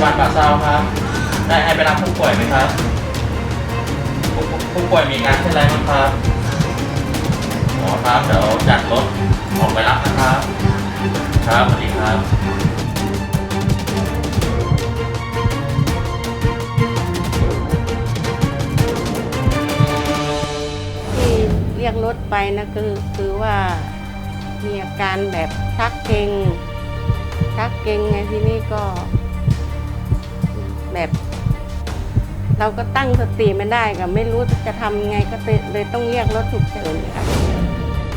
ครับเทาลป่าซาวครับ ได้ให้ไปรับผู้ป่วยไหมครับ ผู้ผู้ป่วยมีการเป็นอะไรบ้างครับอ๋อครับเดี๋ยวจัดรถออกไปรับนะครับ ครับสวัสดีครับที่เรียกรถไปนะคือคือว่ามีอาการแบบชักเกร็งชักเกร็งไงที่นี้ก็ แบบ เราก็ตั้งสติไม่ได้กับไม่รู้จะทำไงก็เลยต้องเรียกรถฉุกเฉินค่ะ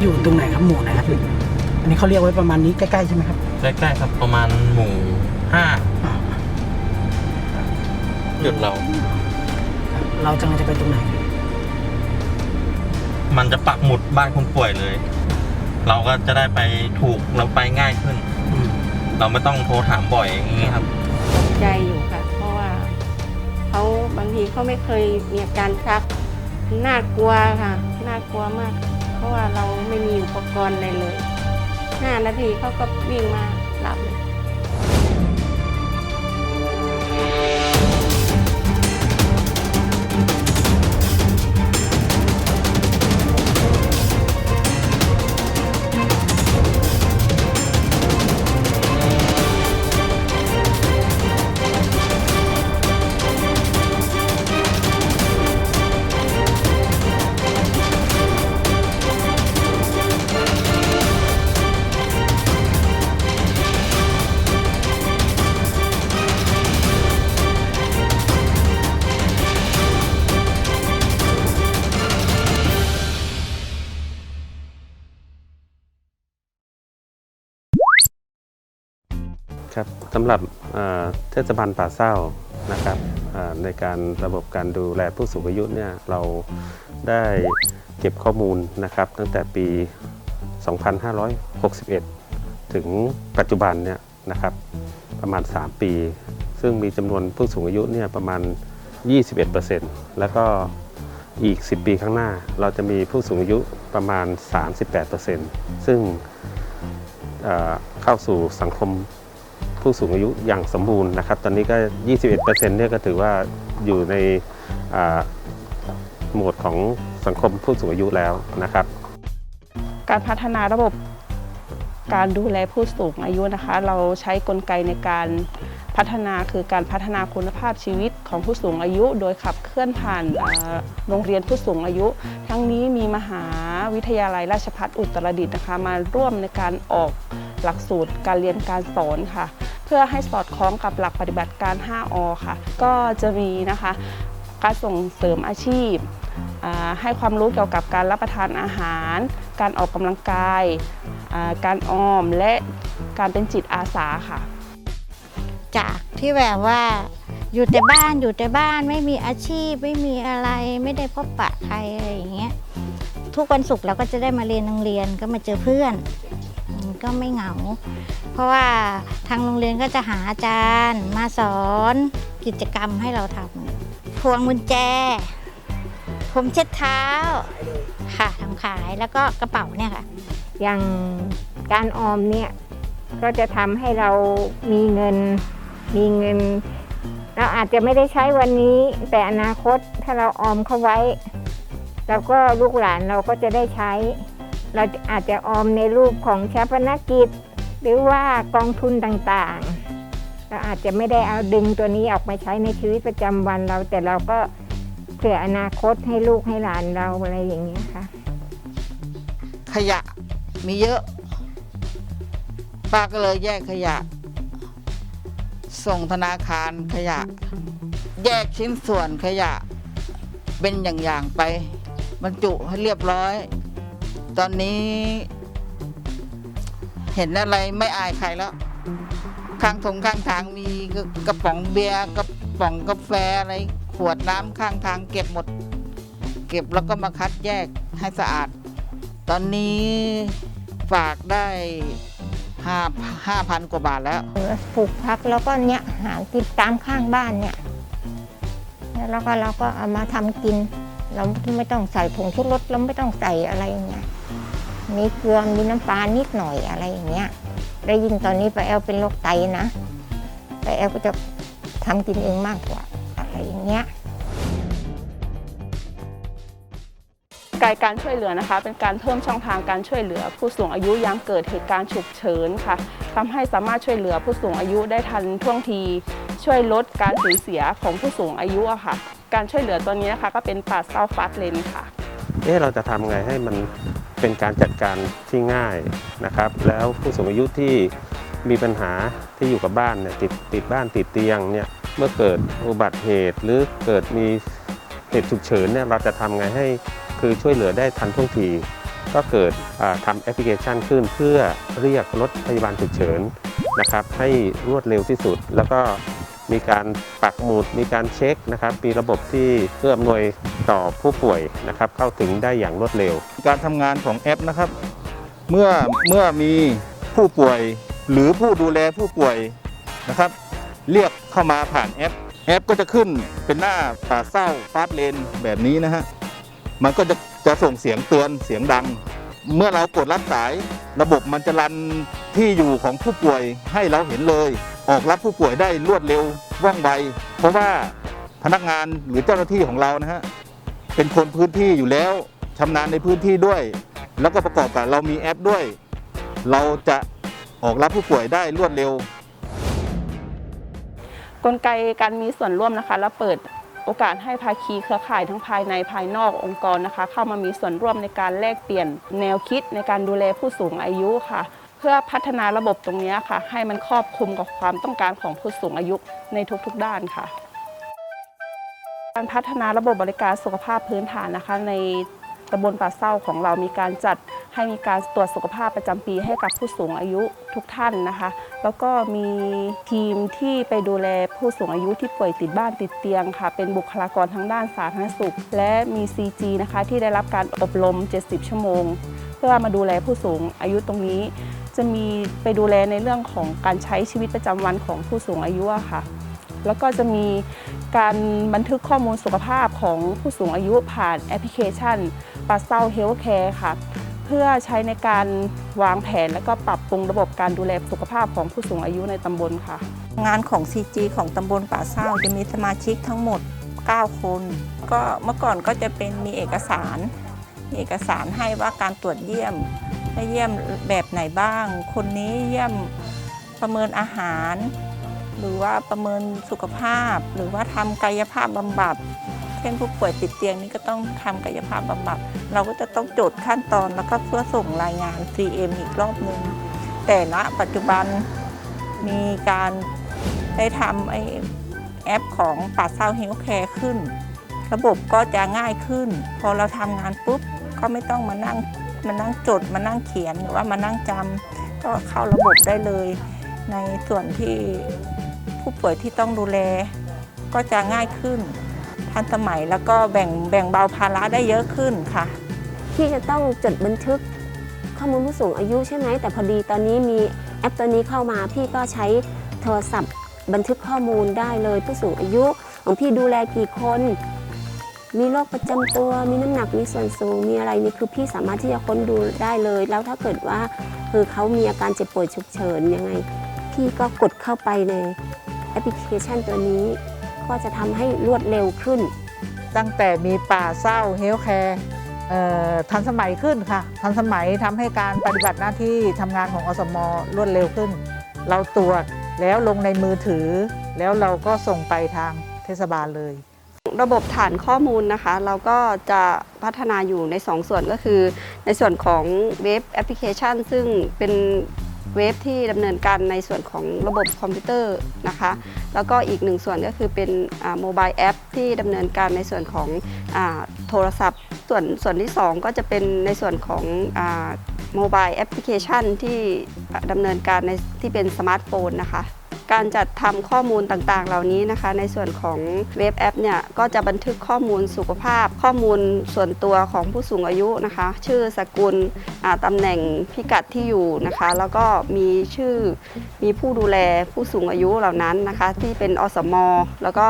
อยู่ตรงไหนครับหมู่ไหนครับพี่อันนี้เขาเรียกไว้ประมาณนี้ใกล้ๆใช่ไหมครับใกล้ๆครับประมาณหมู่ห้าอ่าหยุดเรา เรากำลังจะไปตรงไหน มันจะปักหมุดบ้านคนป่วยเลย เราก็จะได้ไปถูกเราไปง่ายขึ้นอืมเราไม่ต้องโทรถามบ่อยอย่างนี้ครับตกใจอยู่ เขาบางทีเขาไม่เคยมีอาการชัก น่ากลัวค่ะ น่ากลัวมาก เพราะว่าเราไม่มีอุปกรณ์อะไรเลยห้านาทีเขาก็วิ่งมารับเลย ครับสำหรับเทศบาลป่าเศร้านะครับในการระบบการดูแลผู้สูงอายุเนี่ยเราได้เก็บข้อมูลนะครับ ตั้งแต่ปี 2561 ถึงปัจจุบันเนี่ยนะครับประมาณ 3 ปี ซึ่งมีจำนวนผู้สูงอายุเนี่ยประมาณ 21%แล้วก็อีก 10 ปีข้างหน้า เราจะมีผู้สูงอายุประมาณ 38%ซึ่งเอ่อเข้าสู่สังคม ผู้สูงอายุอย่างสมบูรณ์นะครับ ตอนนี้ก็ 21%เนี่ยก็ถือว่าอยู่ในโหมดของสังคมผู้สูงอายุแล้วนะครับ การพัฒนาระบบการดูแลผู้สูงอายุนะคะ เราใช้กลไกในการพัฒนาคือการพัฒนาคุณภาพชีวิตของผู้สูงอายุ โดยขับเคลื่อนผ่านโรงเรียนผู้สูงอายุ ทั้งนี้มีมหาวิทยาลัยราชภัฏอุตรดิตถ์นะคะ มาร่วมในการออกหลักสูตรการเรียนการสอนค่ะ พื่อให้สอดคล้องกับหลักปฏิบัติการ 5อค่ะ ก็จะมีนะคะการส่งเสริมอาชีพ ให้ความรู้เกี่ยวกับการรับประทานอาหาร การออกกำลังกาย การออมและการเป็นจิตอาสาค่ะ จากที่แบบว่าอยู่แต่บ้านอยู่แต่บ้านไม่มีอาชีพไม่มีอะไรไม่ได้พบปะใครอะไรอย่างเงี้ยทุกวันศุกร์เราก็จะได้มาเรียนโรงเรียนก็มาเจอเพื่อน ก็ไม่เหงา เพราะว่าทางโรงเรียนก็จะหาอาจารย์มาสอนกิจกรรมให้เราทำพวงกุญแจ ผมเช็ดเท้าค่ะทำขายแล้วก็กระเป๋าเนี่ยค่ะ อย่างการออมเนี่ยก็จะทำให้เรามีเงินมีเงิน เราอาจจะไม่ได้ใช้วันนี้ แต่อนาคตถ้าเราออมเข้าไว้ แล้วก็ลูกหลานเราก็จะได้ใช้ เราอาจจะออมในรูปของชาปนกิจ หรือว่ากองทุนต่างๆ เราอาจจะไม่ได้เอาดึงตัวนี้ออกมาใช้ในชีวิตประจำวันเรา แต่เราก็เผื่ออนาคตให้ลูกให้หลานเราอะไรอย่างเงี้ยค่ะ ขยะมีเยอะ ป้าก็เลยแยกขยะ ส่งธนาคารขยะ แยกชิ้นส่วนขยะเป็นอย่างๆไป บรรจุให้เรียบร้อย ตอนนี้ เห็นอะไรไม่อายใครแล้ว ข้างทงข้างทางมีกระป๋องเบียร์กระป๋องกาแฟอะไรขวดน้ำข้างทางเก็บหมด เก็บแล้วก็มาคัดแยกให้สะอาด ตอนนี้ฝากได้ห้าห้าพันกว่าบาทแล้วปลูกพักแล้วก็เนี่ยหากินตามข้างบ้านเนี่ย แล้วก็เราก็เอามาทำกิน เราไม่ต้องใส่ผงชูรสเราไม่ต้องใส่อะไรอย่างเงี้ย มีเกลือมีน้ำปลานิดหน่อยอะไรอย่างเงี้ยได้ยินตอนนี้ไปาแอลเป็นโรคไตนะไปาแอลก็จะทำกินเองมากกว่าอะไรอย่างเงี้ยกายการช่วยเหลือนะคะ เป็นการเพิ่มช่องทางการช่วยเหลือ ผู้สูงอายุยามเกิดเหตุการณ์ฉุกเฉินค่ะทำให้สามารถช่วยเหลือผู้สูงอายุได้ทันท่วงที ช่วยลดการสูญเสียของผู้สูงอายุอะค่ะ การช่วยเหลือตัวนี้นะคะก็เป็นป่าเศร้าฟาสเลนค่ะเอ๊ะเราจะทำไงให้มัน เป็นการจัดการที่ง่ายนะครับ แล้วผู้สูงอายุที่มีปัญหาที่อยู่กับบ้านเนี่ยติดติดบ้านติดเตียงเนี่ยเมื่อเกิดอุบัติเหตุ หรือเกิดมีเหตุฉุกเฉินเนี่ยเราจะทำไงให้คือช่วยเหลือได้ทันท่วงที ก็เกิดทำแอปพลิเคชันขึ้นเพื่อเรียกรถพยาบาลฉุกเฉินนะครับให้รวดเร็วที่สุดแล้วก็ มีการปักหมุดมีการเช็คนะครับมีระบบที่เพื่ออำนวยต่อผู้ป่วยนะครับเข้าถึงได้อย่างรวดเร็ว การทำงานของแอปนะครับ เมื่อเมื่อมีผู้ป่วยหรือผู้ดูแลผู้ป่วยนะครับ เรียกเข้ามาผ่านแอป แอปก็จะขึ้นเป็นหน้าป่าเศร้าฟาสเลนแบบนี้นะฮะมันก็จะจะส่งเสียงเตือนเสียงดัง เมื่อเรากดรับสาย ระบบมันจะรันที่อยู่ของผู้ป่วยให้เราเห็นเลย ออกรับผู้ป่วยได้รวดเร็วว่องไว เพราะว่าพนักงานหรือเจ้าหน้าที่ของเรานะฮะเป็นคนพื้นที่อยู่แล้วชำนาญในพื้นที่ด้วย แล้วก็ประกอบกับเรามีแอปด้วย เราจะออกรับผู้ป่วยได้รวดเร็ว กลไกการมีส่วนร่วมนะคะและเปิดโอกาสให้ภาคีเครือข่ายทั้งภายในภายนอกองค์กรนะคะ เข้ามามีส่วนร่วมในการแลกเปลี่ยนแนวคิดในการดูแลผู้สูงอายุค่ะ พื่อพัฒนาระบบตรงนี้ค่ะ ให้มันครอบคลุมกับความต้องการของผู้สูงอายุในทุกๆด้านค่ะ การพัฒนาระบบบริการสุขภาพพื้นฐานนะคะ ในตำบลป่าเศร้าของเรามีการจัดให้มีการตรวจสุขภาพประจำปีให้กับผู้สูงอายุทุกท่านนะคะ แล้วก็มีทีมที่ไปดูแลผู้สูงอายุที่ป่วยติดบ้านติดเตียงค่ะ เป็นบุคลากรทางด้านสาธารณสุข และมี CG นะคะที่ได้รับการอบรม 70 ชั่วโมง เพื่อมาดูแลผู้สูงอายุตรงนี้ จะมีไปดูแลในเรื่องของการใช้ชีวิตประจำวันของผู้สูงอายุค่ะ แล้วก็จะมีการบันทึกข้อมูลสุขภาพของผู้สูงอายุผ่านแอปพลิเคชันปาเซาเฮลท์แคร์ค่ะ เพื่อใช้ในการวางแผนและก็ปรับปรุงระบบการดูแลสุขภาพของผู้สูงอายุในตำบลค่ะ งานของ CG ของตำบลป่าเศร้าจะมีสมาชิกทั้งหมด 9 คน ก็เมื่อก่อนก็จะเป็นมีเอกสารมีเอกสารให้ว่าการตรวจเยี่ยม ให้เยี่ยมแบบไหนบ้าง คนนี้เยี่ยมประเมินอาหาร หรือว่าประเมินสุขภาพ หรือว่าทำกายภาพบำบัด เช่นผู้ป่วยติดเตียงนี่ก็ต้องทำกายภาพบำบัด เราก็จะต้องจดขั้นตอนแล้วก็เพื่อส่งรายงาน CM อีกรอบนึง แต่ณปัจจุบันมีการได้ทำไอแอปของป่าเศร้าเฮลท์แคร์ขึ้น ระบบก็จะง่ายขึ้น พอเราทำงานปุ๊บก็ไม่ต้องมานั่ง มานั่งจดมานั่งเขียนหรือว่ามานั่งจำก็เข้าระบบได้เลย ในส่วนที่ผู้ป่วยที่ต้องดูแล ก็จะง่ายขึ้น ทันสมัยแล้วก็แบ่งแบ่งเบาภาระได้เยอะขึ้นค่ะ ที่จะต้องจดบันทึกข้อมูลผู้สูงอายุใช่ไหมแต่พอดีตอนนี้มีแอปตัวนี้เข้ามาพี่ก็ใช้โทรศัพท์บันทึกข้อมูลได้เลยผู้สูงอายุของพี่ดูแลกี่คน มีโรคประจำตัว มีน้ำหนัก มีส่วนสูง มีอะไรนี่คือพี่สามารถที่จะค้นดูได้เลย แล้วถ้าเกิดว่าคือเขามีอาการเจ็บป่วยฉุกเฉินยังไง พี่ก็กดเข้าไปในแอปพลิเคชันตัวนี้ ก็จะทำให้รวดเร็วขึ้น ตั้งแต่มีป่าเศร้าเฮลท์แคร์ทันสมัยขึ้นค่ะ ทันสมัยทำให้การปฏิบัติหน้าที่ทำงานของอสมรวดเร็วขึ้น เราตรวจแล้วลงในมือถือ แล้วเราก็ส่งไปทางเทศบาลเลย ระบบฐานข้อมูลนะคะ เราก็จะพัฒนาอยู่ใน2ส่วนก็คือ ในส่วนของเว็บแอปพลิเคชัน ซึ่งเป็นเว็บที่ดำเนินการในส่วนของระบบคอมพิวเตอร์นะคะ แล้วก็อีกหนึ่งส่วนก็คือเป็นโมบายแอปที่ดำเนินการในส่วนของอโทรศัพท์ ส่วนส่วนที่ 2 ก็จะเป็นในส่วนของโมบายแอปพลิเคชันที่ดำเนินการในที่เป็นสมาร์ทโฟนนะคะ การจัดทำข้อมูลต่างๆ เหล่านี้นะคะ ในส่วนของเว็บแอปเนี่ยก็จะบันทึกข้อมูลสุขภาพ ข้อมูลส่วนตัวของผู้สูงอายุนะคะ ชื่อสกุลอ่าตำแหน่งพิกัดที่อยู่นะคะ แล้วก็มีชื่อมีผู้ดูแลผู้สูงอายุเหล่านั้นนะคะ ที่เป็นอสม แล้วก็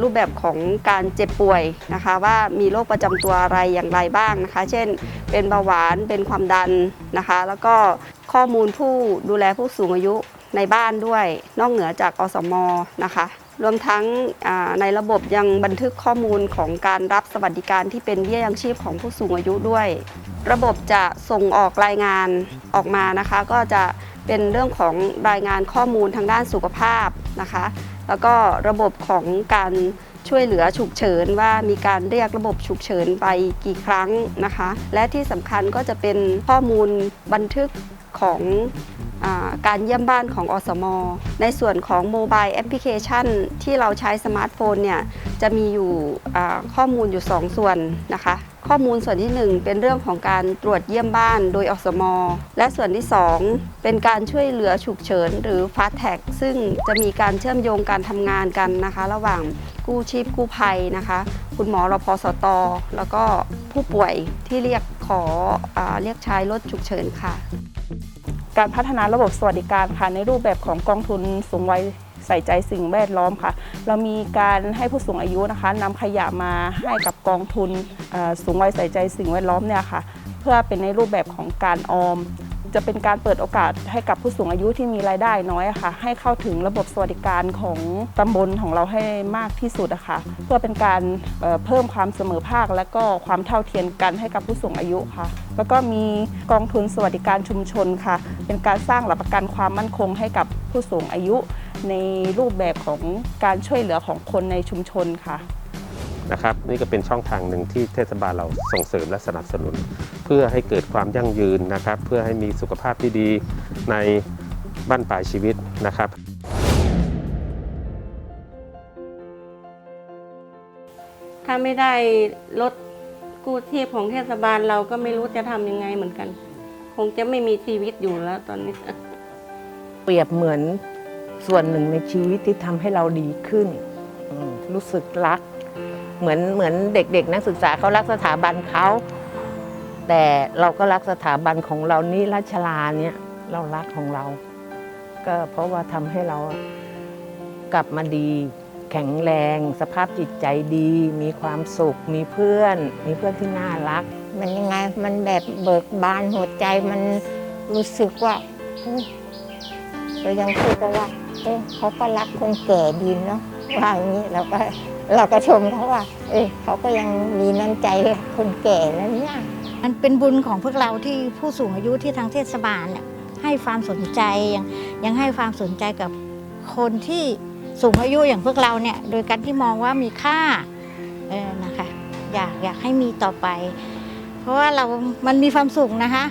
รูปแบบของการเจ็บป่วยนะคะ ว่ามีโรคประจำตัวอะไรอย่างไรบ้างนะคะ เช่น เป็นเบาหวานเป็นความดันนะคะ แล้วก็ข้อมูลผู้ดูแลผู้สูงอายุ ในบ้านด้วย นอกเหนือจากอสมนะคะ รวมทั้งในระบบยังบันทึกข้อมูลของการรับสวัสดิการที่เป็นเบี้ยยังชีพของผู้สูงอายุด้วย ระบบจะส่งออกรายงานออกมานะคะ ก็จะเป็นเรื่องของรายงานข้อมูลทางด้านสุขภาพนะคะ แล้วก็ระบบของการ ช่วยเหลือฉุกเฉินว่ามีการเรียกระบบฉุกเฉินไปกี่ครั้งนะคะ และที่สำคัญก็จะเป็นข้อมูลบันทึกของอการเยี่ยมบ้านของอสม ในส่วนของโมบายแอปพลิเคชันที่เราใช้สมาร์ทโฟนเนี่ย จะมีอยู่ข้อมูลอยู่ 2 ส่วนนะคะ ข้อมูลส่วนที่ 1 เป็นเรื่องของการตรวจเยี่ยมบ้านโดยอสม และส่วนที่ 2 เป็นการช่วยเหลือฉุกเฉิน หรือ Fast Tag ซึ่งจะมีการเชื่อมโยงการทำงานกันนะคะ ระหว่างกู้ชีพกู้ภัยนะคะ คุณหมอรพสต แล้วก็ผู้ป่วยที่เรียกขออเรียกใช้รถฉุกเฉินค่ะ การพัฒนาระบบสวัสดิการค่ะในรูปแบบของกองทุนสูงวัย ใส่ใจสิ่งแวดล้อมค่ะ เรามีการให้ผู้สูงอายุนะคะนำขยะมาให้กับกองทุนสูงวัยใส่ใจสิ่งแวดล้อมเนี่ยค่ะ เพื่อเป็นในรูปแบบของการออม จะเป็นการเปิดโอกาสให้กับผู้สูงอายุที่มีรายได้น้อยค่ะ ให้เข้าถึงระบบสวัสดิการของตำบลของเราให้มากที่สุดอะคะเพื่อเป็นการเพิ่มความเสมอภาค และก็ความเท่าเทียมกันให้กับผู้สูงอายุค่ะแล้วก็มีกองทุนสวัสดิการชุมชนค่ะ เป็นการสร้างหลักประกันความมั่นคงให้กับผู้สูงอายุ ในรูปแบบของการช่วยเหลือของคนในชุมชนค่ะ นะครับนี่ก็เป็นช่องทางหนึ่งที่เทศบาลเราส่งเสริมและสนับสนุน เพื่อให้เกิดความยั่งยืนนะครับ เพื่อให้มีสุขภาพที่ดีในบ้านปลายชีวิตนะครับถ้าไม่ได้รถกู้ชีพของเทศบาลเราก็ไม่รู้จะทำยังไงเหมือนกัน คงจะไม่มีชีวิตอยู่แล้วตอนนี้ เปรียบเหมือน ส่วนหนึ่งในชีวิตที่ทำให้เราดีขึ้น รู้สึกรัก เหมือนเหมือนเด็กๆ นักศึกษาเขารักสถาบันเขา แต่เราก็รักสถาบันของเรานี่ราชลาเนี่ยเรารักของเรา ก็เพราะว่าทำให้เรากลับมาดีแข็งแรง สภาพจิตใจดี มีความสุข มีเพื่อน มีเพื่อนที่น่ารัก มันยังไงมันแบบเบิกบานหัวใจมันรู้สึกว่าเฮ้ยเรายังพูดกันว่า เอ๊ะเขาก็รักคนแก่ดีเนาะว่าอย่างนี้เราก็เราก็ชมเขาว่า เอ๊ะเขาก็ยังมีน้ำใจคนแก่แล้วเนี่ยมันเป็นบุญของพวกเราที่ผู้สูงอายุที่ทางเทศบาลเนี่ยให้ความสนใจยังยังให้ความสนใจกับคนที่สูงอายุอย่างพวกเราเนี่ย โดยการที่มองว่ามีค่าเออนะคะ อยากอยากให้มีต่อไป เพราะว่าเรามันมีความสุขนะคะ